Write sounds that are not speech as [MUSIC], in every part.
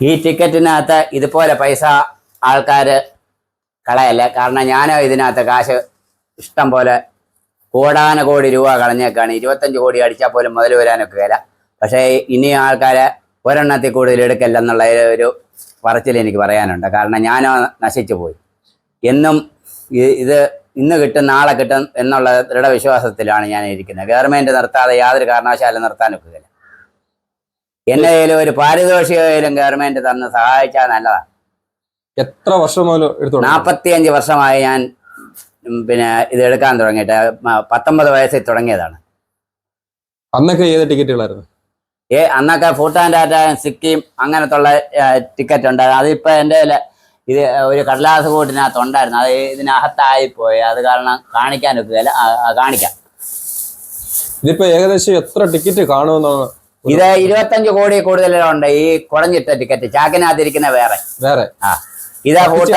ഈ ടിക്കറ്റിനകത്ത് ഇതുപോലെ പൈസ ആൾക്കാർ കളയല്ലേ. കാരണം ഞാനോ ഇതിനകത്ത് കാശ് ഇഷ്ടം പോലെ കോടാന കോടി രൂപ കളഞ്ഞേക്കാണ്. ഇരുപത്തഞ്ച് കോടി അടിച്ചാൽ പോലും മുതൽ വരാനൊക്കെ വില പക്ഷേ ഇനി ആൾക്കാരെ ഒരെണ്ണത്തിൽ കൂടുതൽ എടുക്കല്ലെന്നുള്ള ഒരു പറച്ചിൽ എനിക്ക് പറയാനുണ്ട്. കാരണം ഞാനോ നശിച്ചു പോയി. എന്നും ഇത് ഇന്ന് കിട്ടും നാളെ കിട്ടും എന്നുള്ള ദൃഢവിശ്വാസത്തിലാണ് ഞാൻ ഇരിക്കുന്നത് ഗവൺമെന്റ് നിർത്താതെ യാതൊരു കാരണവശാലും എന്റെ കയ്യിലും ഒരു പാരിതോഷികയിലും ഗവൺമെന്റ് തന്ന് സഹായിച്ചാൽ നല്ലതാണ് എത്ര വർഷം മുതൽ നാൽപ്പത്തിയഞ്ച് വർഷമായി ഞാൻ പിന്നെ ഇത് എടുക്കാൻ തുടങ്ങിയിട്ട് പത്തൊമ്പത് വയസ്സിൽ തുടങ്ങിയതാണ്. അന്നൊക്കെ ഏത് ടിക്കറ്റുകളായിരുന്നു? ഏ അന്നൊക്കെ ഭൂട്ടാൻ ടാറ്റ സിക്കിം അങ്ങനത്തുള്ള ടിക്കറ്റ് ഉണ്ടായിരുന്നു. അതിപ്പോ എന്റെ ഇത് ഒരു കടലാസ് കൂട്ടിനകത്ത് ഉണ്ടായിരുന്നു. അത് ഇതിനകത്തായി പോയി. അത് കാരണം കാണിക്കാൻ ഒക്കെ കാണിക്കാം. ഇതിപ്പോ ഏകദേശം എത്ര ടിക്കറ്റ് കാണുമെന്നാണ് ഇത് ഇരുപത്തഞ്ച് കോടി കൂടുതലുണ്ട് ഈ കുടഞ്ഞിട്ട ടിക്കറ്റ് ചാക്കിനകത്തിരിക്കുന്ന വേറെ. വേറെ. ആ. ഇതാ കത്തിച്ച്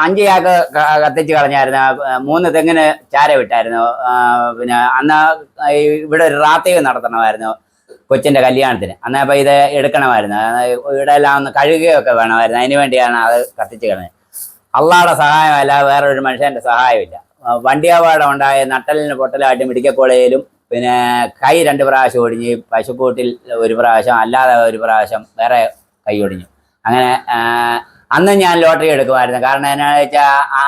അഞ്ച് ചാക്ക് കത്തിച്ച് കളഞ്ഞായിരുന്നു. മൂന്ന് തെങ്ങിന് ചാര വിട്ടായിരുന്നു. പിന്നെ അന്ന് ഇവിടെ ഒരു റാത്തീവ് നടത്തണമായിരുന്നു കൊച്ചിന്റെ കല്യാണത്തിന്. അന്നേ അപ്പൊ ഇത് എടുക്കണമായിരുന്നു. ഇവിടെ എല്ലാം ഒന്ന് കഴുകുകയൊക്കെ വേണമായിരുന്നു. അതിന് വേണ്ടിയാണ് അത് കത്തിച്ച് കളഞ്ഞത്. അള്ളാടെ സഹായമല്ല വേറൊരു മനുഷ്യന്റെ സഹായമില്ല. വണ്ടി അപകടം ഉണ്ടായ നട്ടലിന് പൊട്ടലായിട്ട് മെഡിക്കൽ കോളേജിലും പിന്നെ കൈ രണ്ട് പ്രാവശ്യം ഒടിഞ്ഞ് പശുക്കൂട്ടിൽ ഒരു പ്രാവശ്യം അല്ലാതെ ഒരു പ്രാവശ്യം വേറെ കൈ ഒടിഞ്ഞു. അങ്ങനെ അന്ന് ഞാൻ ലോട്ടറി എടുക്കുമായിരുന്നു. കാരണം എന്നാന്ന് വെച്ചാൽ ആ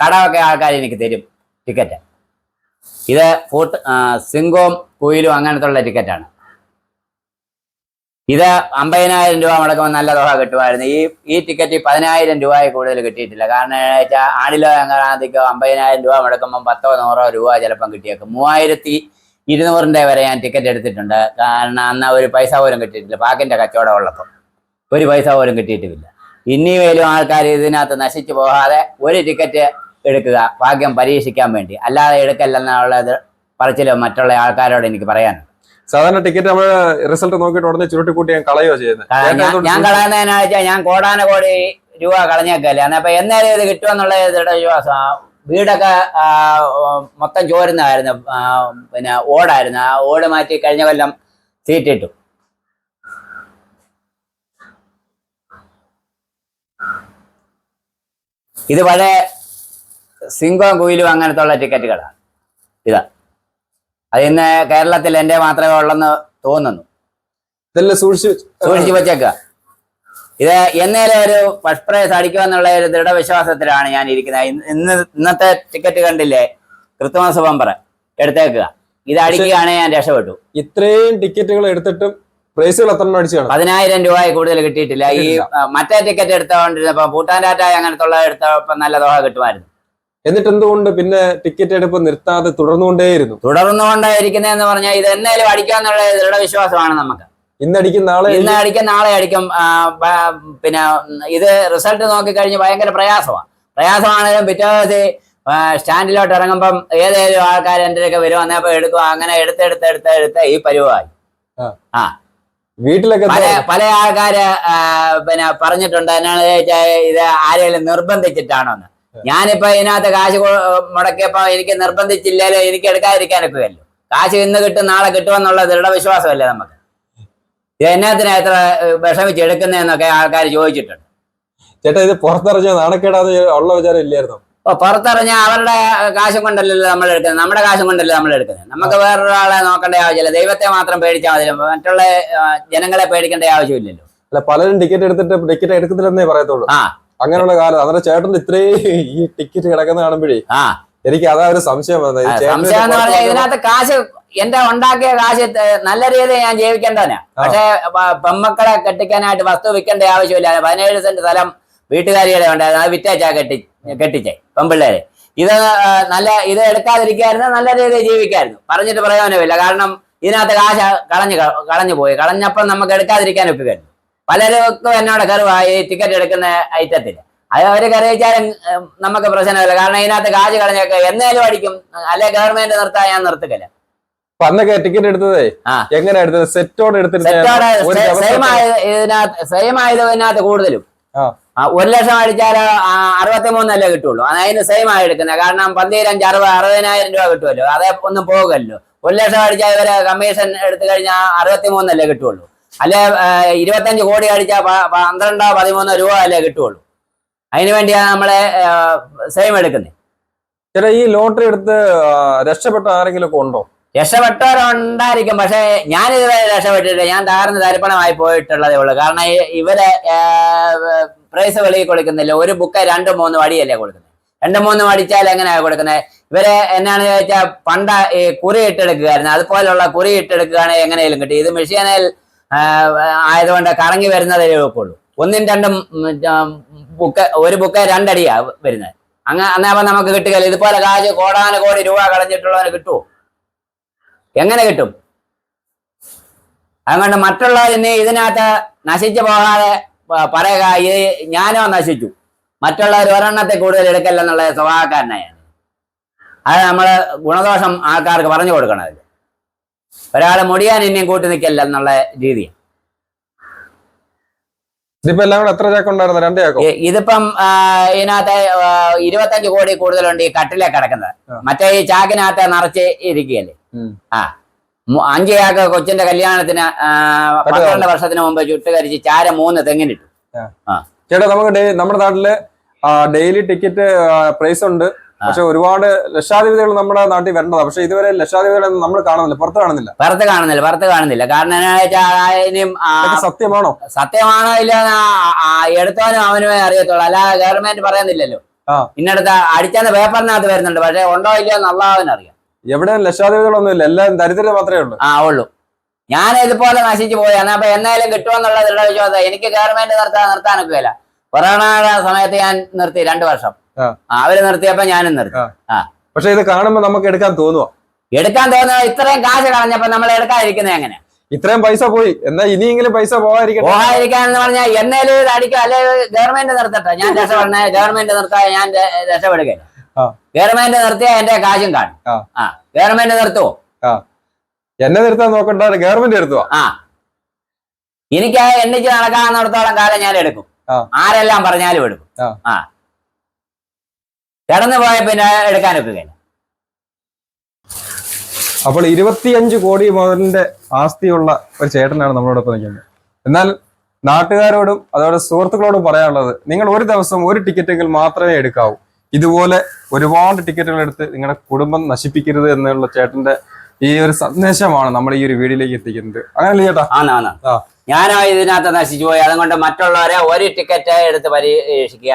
കടമൊക്കെ ആൾക്കാർ എനിക്ക് തരും ടിക്കറ്റ്. ഇത് ഫൂട്ട് സിംഗോം കുയിലും കുയിലും അങ്ങനത്തുള്ള ടിക്കറ്റാണ്. ഇത് അമ്പതിനായിരം രൂപ മുടക്കുമ്പോൾ നല്ല തുക കിട്ടുമായിരുന്നു. ഈ ഈ ടിക്കറ്റ് പതിനായിരം രൂപയിൽ കൂടുതൽ കിട്ടിയിട്ടില്ല. കാരണം വെച്ചാൽ ആടിലോ എങ്ങനാന്തിക്കോ അമ്പതിനായിരം രൂപ മുടക്കുമ്പോൾ പത്തോ നൂറോ രൂപ ചിലപ്പം കിട്ടിയേക്കും. മൂവായിരത്തി ഇരുന്നൂറിന്റെ വരെ ഞാൻ ടിക്കറ്റ് എടുത്തിട്ടുണ്ട്. കാരണം അന്ന് ഒരു പൈസ പോലും കിട്ടിയിട്ടില്ല. പാക്കിന്റെ കച്ചവടം ഉള്ളപ്പോൾ ഒരു പൈസ പോലും കിട്ടിയിട്ടുമില്ല ഇനിയും ആൾക്കാർ ഇതിനകത്ത് നശിച്ചു പോകാതെ ഒരു ടിക്കറ്റ് എടുക്കുക ഭാഗ്യം പരീക്ഷിക്കാൻ വേണ്ടി. അല്ലാതെ എടുക്കല്ലെന്നുള്ളത് പറച്ചിൽ മറ്റുള്ള ആൾക്കാരോട് എനിക്ക് പറയാനുണ്ട്. സാധാരണ ടിക്കറ്റ് നമ്മൾ റിസൾട്ട് നോക്കിയിട്ട് ഉടനെ ചുരുട്ടി കൂട്ടി ഞാൻ കളയോ ചെയ്യുന്നത് ഞാൻ- ഞാൻ കളയുന്നതിനാ വെച്ചാൽ ഞാൻ കോടാന കോടി രൂപ കളഞ്ഞേക്കല്ലേ. അന്നപ്പോ എന്നേരം ഇത് കിട്ടുമെന്നുള്ള ദൃഢവിശ്വാസം ആ വീടൊക്കെ മൊത്തം ചോരുന്നതായിരുന്നു. പിന്നെ ഓടായിരുന്നു. ആ ഓട് മാറ്റി കഴിഞ്ഞ കൊല്ലം സീറ്റിട്ടു. ഇത് പഴയ സിംഗവും കുയിലും അങ്ങനത്തെ ഉള്ള ടിക്കറ്റുകളാണ് ഇതാ. അത് ഇന്ന് കേരളത്തിൽ എന്റെ മാത്രമേ ഉള്ളെന്ന് തോന്നുന്നു. ഇതെല്ലാം സൂക്ഷിച്ചു സൂക്ഷിച്ചു വെച്ചേക്കുക ഇത് എന്നേലും ഒരു ഫസ്റ്റ് പ്രൈസ് അടിക്കുമെന്നുള്ള ഒരു ദൃഢവിശ്വാസത്തിലാണ് ഞാൻ ഇരിക്കുന്നത്. ഇന്ന് ഇന്ന് ഇന്നത്തെ ടിക്കറ്റ് കണ്ടില്ലേ? ക്രിസ്തുമസ് ബമ്പർ എടുത്തേക്കുക. ഇത് അടിക്കുകയാണെങ്കിൽ ഞാൻ രക്ഷപ്പെട്ടു. ഇത്രയും ടിക്കറ്റുകൾ എടുത്തിട്ടും പ്രൈസുകൾ എത്ര പതിനായിരം രൂപയിൽ കൂടുതൽ കിട്ടിയിട്ടില്ല. ഈ മറ്റേ ടിക്കറ്റ് എടുത്തോണ്ടിരുന്നപ്പോ ഭൂട്ടാൻ ടാറ്റ അങ്ങനത്തെ ഉള്ള എടുത്തപ്പോ നല്ല തുക കിട്ടുമായിരുന്നു. എന്നിട്ട് എന്തുകൊണ്ട് പിന്നെ ടിക്കറ്റ് എടുപ്പ് നിർത്താതെ തുടർന്നുകൊണ്ടേയിരുന്നു? തുടർന്നുകൊണ്ടായിരിക്കുന്നതെന്ന് പറഞ്ഞാൽ ഇത് എന്നേലും അടിക്കാന്നുള്ള ദൃഢവിശ്വാസമാണ് നമുക്ക്. ഇന്ന് അടിക്കും. നാളെ ഇന്ന് അടിക്കും. നാളെ അടിക്കും പിന്നെ ഇത് റിസൾട്ട് നോക്കി നോക്കിക്കഴിഞ്ഞ് ഭയങ്കര പ്രയാസമാണ്. പ്രയാസമാണെങ്കിലും പിറ്റേ ദിവസം സ്റ്റാൻഡിലോട്ട് ഇറങ്ങുമ്പം ഏതേലും ആൾക്കാർ എന്റെ ഒക്കെ വരും. അന്നേപ്പോ എടുക്കും. അങ്ങനെ എടുത്തെടുത്ത് എടുത്ത് എടുത്ത് ഈ പരിവായി ആ. വീട്ടിലൊക്കെ പല പല ആൾക്കാര് പിന്നെ പറഞ്ഞിട്ടുണ്ട്. എന്നാണ് ചോദിച്ചാൽ ഇത് ആരെങ്കിലും നിർബന്ധിച്ചിട്ടാണോന്ന് ഞാനിപ്പോ ഇതിനകത്ത് കാശ് മുടക്കിയപ്പോ എനിക്ക് നിർബന്ധിച്ചില്ലല്ലോ എനിക്ക് എടുക്കാതിരിക്കാനൊക്കെ വല്ലോ കാശ് ഇന്ന് കിട്ടും നാളെ കിട്ടുമെന്നുള്ള ദൃഢവിശ്വാസമല്ലേ നമുക്ക്? എന്നാത്തിനാ എത്ര വിഷമിച്ചെടുക്കുന്നതെന്നൊക്കെ ആൾക്കാർ ചോദിച്ചിട്ടുണ്ട്. ചേട്ടാ ഇത് പുറത്തിറങ്ങിയ നാണക്കേടാന്ന് ഉള്ള വിചാരം ഇല്ലായിരുന്നു? അപ്പൊ പുറത്തിറങ്ങിയ അവരുടെ കാശും കൊണ്ടല്ലല്ലോ നമ്മൾ എടുക്കുന്നത്. നമ്മുടെ കാശും കൊണ്ടല്ലേ നമ്മൾ എടുക്കുന്നത്. നമുക്ക് വേറൊരാളെ നോക്കേണ്ട ആവശ്യമില്ല. ദൈവത്തെ മാത്രം പേടിച്ചാൽ മതി. മറ്റുള്ള ജനങ്ങളെ പേടിക്കേണ്ട ആവശ്യമില്ലല്ലോ. അല്ല പലരും ടിക്കറ്റ് എടുത്തിട്ട് ടിക്കറ്റ് എടുക്കത്തില്ലെന്നേ പറയത്തുള്ളൂ. ആ. അങ്ങനെയുള്ള കാലം അന്നേരം ചേട്ടൻ ഇത്രയും ഈ ടിക്കറ്റ് കിടക്കുന്ന കാണുമ്പോഴേ ആ. എനിക്ക് അതാ ഒരു സംശയം വന്നത്. ഇതിനകത്ത് കാശ് എന്റെ ഉണ്ടാക്കിയ കാശ് നല്ല രീതിയിൽ ഞാൻ ജീവിക്കേണ്ടവനാ. പക്ഷെ പെമ്മക്കളെ കെട്ടിക്കാനായിട്ട് വസ്തു വിൽക്കേണ്ട ആവശ്യമില്ല പതിനേഴ് സെന്റ് സ്ഥലം വീട്ടുകാരിയുടെ ഉണ്ടായിരുന്നു. അത് വിറ്റേച്ചാ കെട്ടി കെട്ടിച്ചേ പെമ്പിള്ളേര്. ഇത് നല്ല ഇത് എടുക്കാതിരിക്കായിരുന്നു നല്ല രീതിയിൽ ജീവിക്കായിരുന്നു. പറഞ്ഞിട്ട് പ്രയോജനമില്ല. കാരണം ഇതിനകത്ത് കാശ് കളഞ്ഞു കളഞ്ഞു പോയി. കളഞ്ഞപ്പം നമുക്ക് എടുക്കാതിരിക്കാൻ ഒക്കുകയായിരുന്നു പലർക്കും എന്നോട് കറിവായി ടിക്കറ്റ് എടുക്കുന്ന ഐറ്റത്തിൽ. അത് അവർ കറിയിച്ചാലും നമുക്ക് പ്രശ്നമില്ല. കാരണം ഇതിനകത്ത് കാശ് കളഞ്ഞൊക്കെ എന്നേലും അടിക്കും. അല്ലെ ഗവൺമെന്റ് നിർത്താൻ ഞാൻ നിർത്തുകയില്ല. അപ്പൊ അന്നൊക്കെ ടിക്കറ്റ് എടുത്തതേ എങ്ങനെ എടുത്തത്? സെറ്റോടെ എടുത്തിട്ട് സെയിം ആയത് ഇതിനകത്ത് സെയിം ആയത് ഇതിനകത്ത് കൂടുതലും. ഒരു ലക്ഷം അടിച്ചാൽ അറുപത്തി മൂന്നല്ലേ കിട്ടുള്ളൂ. അതിന് സെയിം ആയി എടുക്കുന്നത്. കാരണം പന്തിരഞ്ച് അറുപത് അറുപതിനായിരം രൂപ കിട്ടുമല്ലോ. അതെ ഒന്നും പോകുമല്ലോ ഒരു ലക്ഷം അടിച്ചാൽ ഇവരെ കമ്മീഷൻ എടുത്തു കഴിഞ്ഞാൽ അറുപത്തി മൂന്നല്ലേ കിട്ടുള്ളൂ. അല്ലെ ഇരുപത്തഞ്ച് കോടി അടിച്ചാൽ പന്ത്രണ്ടോ പതിമൂന്നോ രൂപ അല്ലേ കിട്ടുള്ളൂ. അതിനു വേണ്ടിയാണ് നമ്മളെ സെയിം എടുക്കുന്നത്. ചില ഈ ലോട്ടറി എടുത്ത് രക്ഷപ്പെട്ട ആരെങ്കിലും ഒക്കെ ഉണ്ടോ? രക്ഷപ്പെട്ടവരുണ്ടായിരിക്കും പക്ഷേ ഞാനിതുവരെ രക്ഷപ്പെട്ടിട്ടില്ല. ഞാൻ തകർന്ന് തരിപ്പണമായി പോയിട്ടുള്ളതേ ഉള്ളൂ. കാരണം ഇവർ പ്രൈസ് വെളിയിൽ കൊടുക്കുന്നില്ല. ഒരു ബുക്ക് രണ്ട് മൂന്ന് വടിയല്ലേ കൊടുക്കുന്നത്. രണ്ട് മൂന്ന് വടിച്ചാൽ എങ്ങനെയാ കൊടുക്കുന്നത്? ഇവരെ എന്നാണ് ചോദിച്ചാൽ പണ്ട ഈ കുറി ഇട്ടെടുക്കുകയായിരുന്നു. അതുപോലുള്ള കുറി ഇട്ടെടുക്കുകയാണെങ്കിൽ എങ്ങനെയും കിട്ടി. ഇത് മെഷീനിൽ ആയതുകൊണ്ട് കറങ്ങി വരുന്നതേ ഒക്കുള്ളൂ ഒന്നും രണ്ടും ബുക്ക് ഒരു ബുക്ക് രണ്ടടിയാ വരുന്നത്. അങ്ങ് അന്നേപ്പം നമുക്ക് കിട്ടുകയില്ല. ഇതുപോലെ കാശ് കോടാന കോടി രൂപ കളഞ്ഞിട്ടുള്ളവന് കിട്ടുമോ എങ്ങനെ കിട്ടും? അതുകൊണ്ട് മറ്റുള്ളവർ ഇനി ഇതിനകത്ത് നശിച്ചു പോകാതെ പറയുക ഇത് ഞാനോ നശിച്ചു. മറ്റുള്ളവർ ഒരെണ്ണത്തെ കൂടുതൽ എടുക്കല്ലെന്നുള്ള സ്വഭാവക്കാരനായാണ് അത് നമ്മൾ ഗുണദോഷം ആൾക്കാർക്ക് പറഞ്ഞു കൊടുക്കണം അതിൽ ഒരാൾ മുടിയാൻ ഇനിയും കൂട്ടി നിൽക്കല്ല എന്നുള്ള രീതി ഇതിപ്പോ എല്ലാം കൂടെ എത്ര ചാക്ക് ഉണ്ടായിരുന്നു? രണ്ട് ചാക്കോ? ഇതിപ്പം ഇതിനകത്ത് ഇരുപത്തഞ്ച് കോടി കൂടുതലുണ്ട് ഈ കട്ടിലെ കിടക്കുന്നത്. മറ്റേ ഈ ചാക്കിനകത്ത് നിറച്ച് ഇരിക്കുകയല്ലേ. ആ. മു- അഞ്ച് ചാക്ക് കൊച്ചിന്റെ കല്യാണത്തിന് പന്ത്രണ്ട് വർഷത്തിന് മുമ്പ് ചുട്ടുകരിച്ച് ചാര മൂന്ന് തെങ്ങിനിട്ടു. ചേട്ടാ നമുക്ക് നമ്മുടെ നാട്ടിൽ ഡെയിലി ടിക്കറ്റ് പ്രൈസ് ഉണ്ട്. പക്ഷെ ഒരുപാട് ലക്ഷാധിപതികൾ നമ്മുടെ നാട്ടിൽ വരേണ്ടതാണ്. പക്ഷെ ഇതുവരെ ലക്ഷാധിപതികളെ നമ്മൾ കാണുന്നില്ല. പുറത്ത് കാണുന്നില്ല. പുറത്ത് കാണുന്നില്ല പുറത്ത് കാണുന്നില്ല. കാരണം എന്നാ സത്യമാണോ? സത്യമാണോ ഇല്ല എടുത്തവനും അവനുമേ അറിയത്തുള്ളൂ. അല്ലാതെ ഗവൺമെന്റ് പറയുന്നില്ലല്ലോ. ഇന്നടുത്ത അടിച്ചാന്ന് പേപ്പറിനകത്ത് വരുന്നുണ്ട്. പക്ഷെ ഉണ്ടോ ഇല്ലയോ എന്നുള്ളവന് അറിയാം എവിടെ ലക്ഷാധിപതികളൊന്നും ഇല്ല എല്ലാം ദരിദ്രത മാത്രമേ ഉള്ളൂ. ആ ഉള്ളൂ. ഞാൻ ഇതുപോലെ നശിച്ചു പോയി എന്നാ അപ്പൊ എന്നായാലും കിട്ടുമെന്നുള്ള ദൃഢ വിശ്വാസം എനിക്ക് ഗവൺമെന്റ് നിർത്താൻ നിർത്താനൊക്കെ ഇല്ല കൊറോണ സമയത്ത് ഞാൻ നിർത്തി രണ്ടു വർഷം. ആ. ആ, അവർ നിർത്തിയപ്പോ ഞാനും നിർത്തി. പക്ഷെ ഇത് കാണുമ്പോ നമുക്ക് എടുക്കാൻ തോന്നുവോ? എടുക്കാൻ തോന്നുന്നത് ഇത്രയും കാശ് കളഞ്ഞപ്പോ നമ്മൾ എടുക്കാതിരിക്കുന്നത് എങ്ങനെ? ഇത്രയും പൈസ പോയി എന്നാ ഇനിയെങ്കിലും പൈസ പോകാതിരിക്കും പോകാതിരിക്കാൻ പറഞ്ഞാൽ എന്നേലും ഇത് അടിക്കുക അല്ലെ ഗവൺമെന്റ് നിർത്തട്ടെ? ഞാൻ [LAUGHS] രക്ഷപ്പെടണേ ഗവൺമെന്റ് നിർത്താതെ ഞാൻ രക്ഷപ്പെടുകയില്ല. ആ. ഗവൺമെന്റ് നിർത്തിയാ എന്റെ കാശും കാണും. ആ. ഗവൺമെന്റ് നിർത്തുവോ? എന്നെ നിർത്താൻ നോക്കണ്ട ഗവൺമെന്റ് എടുത്തുവാ ആ. എനിക്ക് എണ്ണിച്ച് നടക്കാവുന്നിടത്തോളം കാലം ഞാൻ എടുക്കും. ആരെല്ലാം പറഞ്ഞാലും എടുക്കും. ആ. കിടന്നു പോയ പിന്നെ എടുക്കാൻ ഒക്കുകയില്ല. അപ്പോൾ ഇരുപത്തിയഞ്ച് കോടി മുതലിന്റെ ആസ്തിയുള്ള ഒരു ചേട്ടനാണ് നമ്മളോടൊപ്പം നിൽക്കുന്നത്. എന്നാൽ നാട്ടുകാരോടും അതോടെ സുഹൃത്തുക്കളോടും പറയാനുള്ളത് നിങ്ങൾ ഒരു ദിവസം ഒരു ടിക്കറ്റെങ്കിൽ മാത്രമേ എടുക്കാവൂ. ഇതുപോലെ ഒരുപാട് ടിക്കറ്റുകൾ എടുത്ത് നിങ്ങളുടെ കുടുംബം നശിപ്പിക്കരുത് എന്നുള്ള ചേട്ടന്റെ ഈ ഒരു സന്ദേശമാണ് നമ്മൾ ഈ ഒരു വീഡിയോയിലേക്ക് എത്തിക്കുന്നത്. അങ്ങനെ ചേട്ടാ? ആന്ന് ആന്ന് ആ. ഞാനോ ഇതിനകത്ത് നശിച്ചു പോയി. അതുകൊണ്ട് മറ്റുള്ളവരെ ഒരു ടിക്കറ്റ് എടുത്ത് പരീക്ഷിക്കുക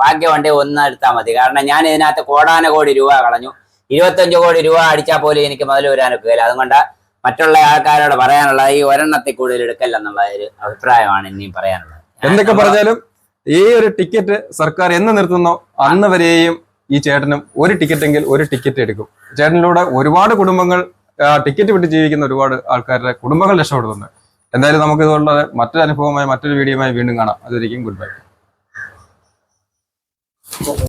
ഭാഗ്യവണ്ടി ഒന്ന് എടുത്താൽ മതി. കാരണം ഞാൻ ഇതിനകത്ത് കോടാന കോടി രൂപ കളഞ്ഞു. ഇരുപത്തഞ്ച് കോടി രൂപ അടിച്ചാൽ പോലും എനിക്ക് മുതൽ വരാനൊക്കുകയില്ല അതുകൊണ്ട് മറ്റുള്ള ആൾക്കാരോട് പറയാനുള്ളത് ഈ ഒരെണ്ണത്തിൽ കൂടുതൽ എടുക്കല്ലെന്നുള്ള ഒരു അഭിപ്രായമാണ് ഇനിയും പറയാനുള്ളത്. എന്തൊക്കെ പറഞ്ഞാലും ഈ ഒരു ടിക്കറ്റ് സർക്കാർ എന്ന് നിർത്തുന്നോ അന്ന് വരെയും ഈ ചേട്ടനും ഒരു ടിക്കറ്റെങ്കിൽ ഒരു ടിക്കറ്റ് എടുക്കും. ചേട്ടനിലൂടെ ഒരുപാട് കുടുംബങ്ങൾ ടിക്കറ്റ് വിട്ട് ജീവിക്കുന്ന ഒരുപാട് ആൾക്കാരുടെ കുടുംബങ്ങൾ രക്ഷപ്പെടുന്നുണ്ട്. എന്തായാലും നമുക്ക് ഇതുള്ള മറ്റൊരു അനുഭവമായി മറ്റൊരു വീഡിയോയുമായി വീണ്ടും കാണാം. അതൊരിക്കും ഗുഡ് ബൈ